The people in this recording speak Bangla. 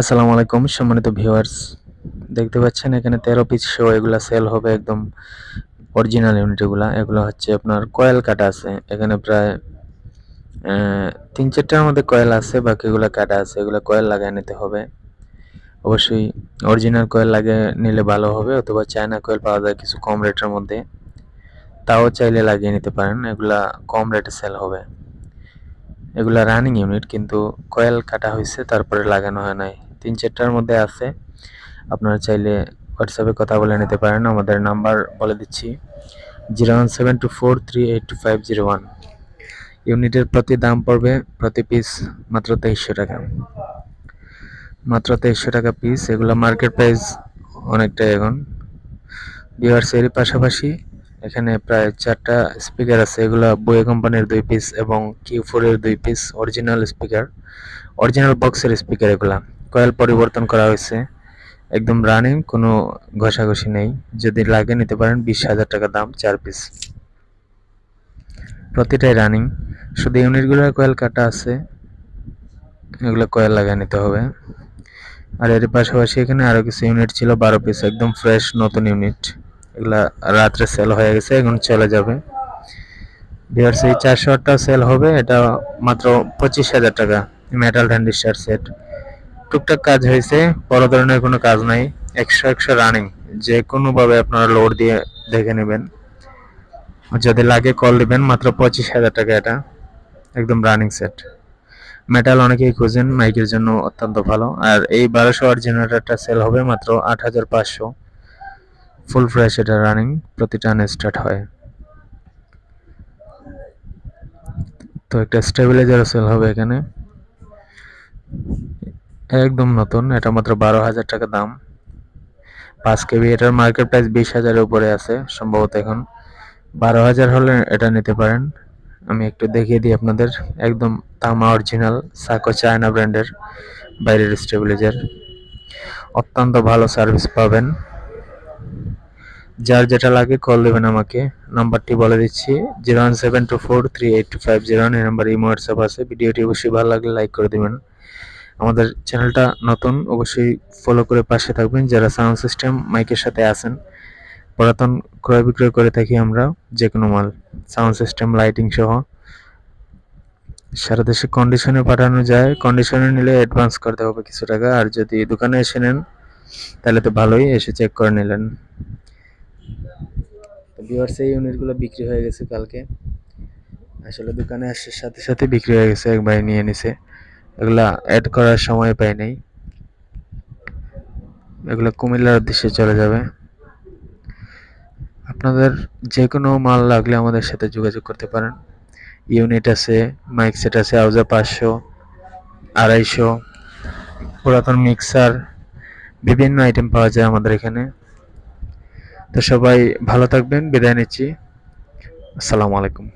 আসসালামু আলাইকুম, সম্মানিত ভিউয়ার্স। দেখতে পাচ্ছেন এখানে তেরো পিস শো এগুলা সেল হবে একদম অরিজিনাল ইউনিট এগুলা। হচ্ছে আপনার কয়েল কাটা আছে। এখানে প্রায় তিন চারটার মধ্যে কয়েল আছে, বাকিগুলো কাটা আছে। এগুলো কয়েল লাগায় নিতে হবে। অবশ্যই অরিজিনাল কয়েল লাগিয়ে নিলে ভালো হবে, অথবা চায়না কয়েল পাওয়া যায় কিছু কম রেটের মধ্যে। তাও চাইলে লাগিয়ে নিতে পারেন। এগুলা কম রেটে সেল হবে। এগুলা রানিং ইউনিট কিন্তু কয়েল কাটা হয়েছে, তারপরে লাগানো হয় নাই। তিন চারটার মধ্যে আছে। আপনারা চাইলে হোয়াটসঅ্যাপে কথা বলে নিতে পারেন। আমাদের নাম্বার বলে দিচ্ছি, zero one seven two four three eight two five zero one. ইউনিটের প্রতি দাম পড়বে প্রতি পিস মাত্র তেইশশো টাকা। মাত্র তেইশশো টাকা পিস এগুলো মার্কেট প্রাইস অনেকটাই এখন। ভিউয়ার্স এর পাশাপাশি এখানে প্রায় চারটা স্পিকার আছে। এগুলো বয়ে কোম্পানির দুই পিস এবং কিউ ফোরের দুই পিস অরিজিনাল স্পিকার অরিজিনাল বক্সের স্পিকার এগুলা। কয়েল পরিবর্তন করা হয়েছে। একদম রানিং কোনো ঘষাঘষি নেই। যদি লাগে নিতে পারেন বিশ হাজার টাকা দাম চার পিস প্রতিটাই রানিং শুধু ইউনিটগুলোর কয়েল কাটা আছে, এগুলো কয়েল লাগিয়ে নিতে হবে। আর এর পাশাপাশি এখানে আরও কিছু ইউনিট ছিল, বারো পিস একদম ফ্রেশ নতুন ইউনিট এগুলা রাত্রে সেল হয়ে গেছে, এখন চলে যাবে। এই চারশো আটটা সেল হবে, এটা মাত্র পঁচিশ হাজার টাকা। মেটাল ট্যান্ডিস্টার সেট টুকটাক কাজ হয়েছে, বড় ধরনের কোনো কাজ নাই একশো একশো রানিং যে কোনোভাবে আপনারা লোড দিয়ে দেখে নেবেন। যদি লাগে কল দিবেন, মাত্র পঁচিশ হাজার টাকা এটা, একদম রানিং সেট মেটাল অনেকেই খুঁজেন মাইকের জন্য অত্যন্ত ভালো। আর এই বারোশো ওয়াট জেনারেটরটা সেল হবে মাত্র আট হাজার পাঁচশো। ফুল ফ্রেশ এটা রানিং প্রতি টানে স্টার্ট হয়। তো একটা স্টেবিলাইজারও সেল হবে এখানে। একদম নতুন, এটা মাত্র বারো হাজার টাকা দাম। পাঁচ কেবি, এটার মার্কেট প্রাইস বিশ হাজারের উপরে আছে, সম্ভবত এখন। বারো হাজার হলে এটা নিতে পারেন। আমি একটু দেখিয়ে দিই আপনাদের, একদম তামা অরিজিনাল সাকো চায়না ব্র্যান্ডের বাইরের স্টেবিলাইজার অত্যন্ত ভালো সার্ভিস পাবেন। যার যেটা লাগে কল দেবেন আমাকে। নাম্বারটি বলে দিচ্ছি zero one seven two four three eight two five zero one এই নাম্বার ইমো হোয়াটসঅ্যাপ আছে। ভিডিওটি অবশ্যই ভালো লাগলে লাইক করে দেবেন। আমাদের চ্যানেলটা নতুন, অবশ্যই ফলো করে পাশে থাকবেন। যারা সাউন্ড সিস্টেম মাইকের সাথে আছেন, পুরাতন ক্রয় বিক্রয় করে থাকি আমরা যে কোনো মাল সাউন্ড সিস্টেম লাইটিং সহ। সারা দেশে কন্ডিশনে পাঠানো যায়। কন্ডিশনে নিলে অ্যাডভান্স করতে হবে কিছু টাকা, আর যদি দোকানে এসে নেন, তাহলে তো ভালোই, এসে চেক করে নিলেন। ভিউয়ার্স এই ইউনিটগুলো বিক্রি হয়ে গেছে কালকে। আসলে দোকানে আসার সাথে সাথে বিক্রি হয়ে গেছে, এক ভাই নিয়ে নিছে। এগুলা অ্যাড করার সময় পাই নাই। এগুলো কুমিল্লার উদ্দেশ্যে চলে যাবে। আপনাদের যে কোনো মাল লাগলে আমাদের সাথে যোগাযোগ করতে পারেন। ইউনিট আছে, মাইক সেট আছে, আউজার পাঁচশো, আড়াইশো, পুরাতন মিক্সার, বিভিন্ন আইটেম পাওয়া যায় আমাদের এখানে। তো সবাই ভালো থাকবেন, বিদায় নিচ্ছি। আসসালামু আলাইকুম।